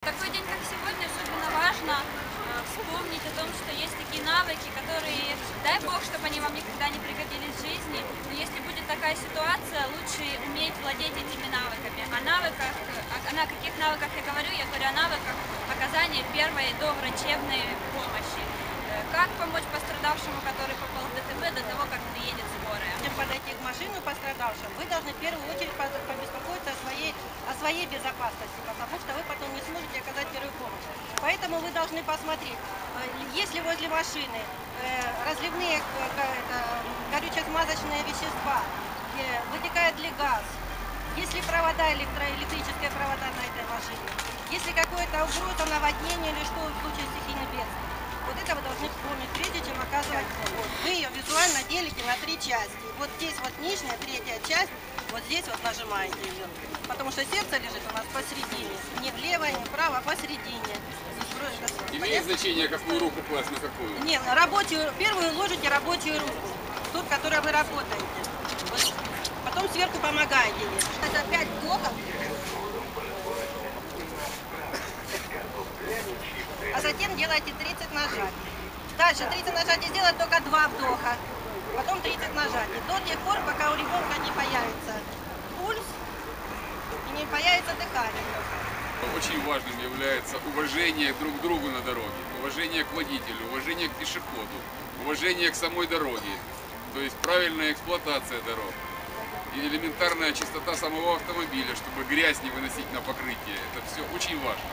такой день, как сегодня, особенно важно э, вспомнить о том, что есть такие навыки, которые, дай бог, чтобы они вам никогда не пригодились в жизни, но если будет такая ситуация, лучше уметь владеть этими навыками. О навыках, о, о каких навыках я говорю, я говорю о навыках оказания первой доврачебной помощи. Э, Как помочь пострадавшему, который попал в ДТП до того, как приедет скорая? Прежде подойти к машину пострадавшим, вы должны в первую очередь по- побеспокоиться о своей, о своей безопасности, потому что вы потом не сможете оказать первую помощь. Поэтому вы должны посмотреть, э, есть ли возле машины э, разливные э, горюче-смазочные вещества, вытекает ли газ, есть ли провода, электроэлектрические провода на этой машине, есть ли какое-то угроза наводнения или что в случае стихийных бедствий. Вот это вы должны помнить, прежде чем оказывать помощь. Вы ее визуально делите на три части. Вот здесь вот нижняя, третья часть, вот здесь вот нажимаете ее. Потому что сердце лежит у нас посередине. Не влево, не вправо, а посередине. Имеет значение, какую руку класть на какую? Не, на рабочую, первую ложите рабочую руку, ту, в которой вы работаете. Вот. Потом сверху помогаете ей. Это 5 вдохов. А затем делаете 30 нажатий. Дальше 30 нажатий сделать только 2 вдоха. Потом 30 нажатий. До тех пор, пока у ребенка не появится пульс и не появится дыхание. Очень важным является уважение друг к другу на дороге, уважение к водителю, уважение к пешеходу, уважение к самой дороге, то есть правильная эксплуатация дорог и элементарная чистота самого автомобиля, чтобы грязь не выносить на покрытие. Это все очень важно.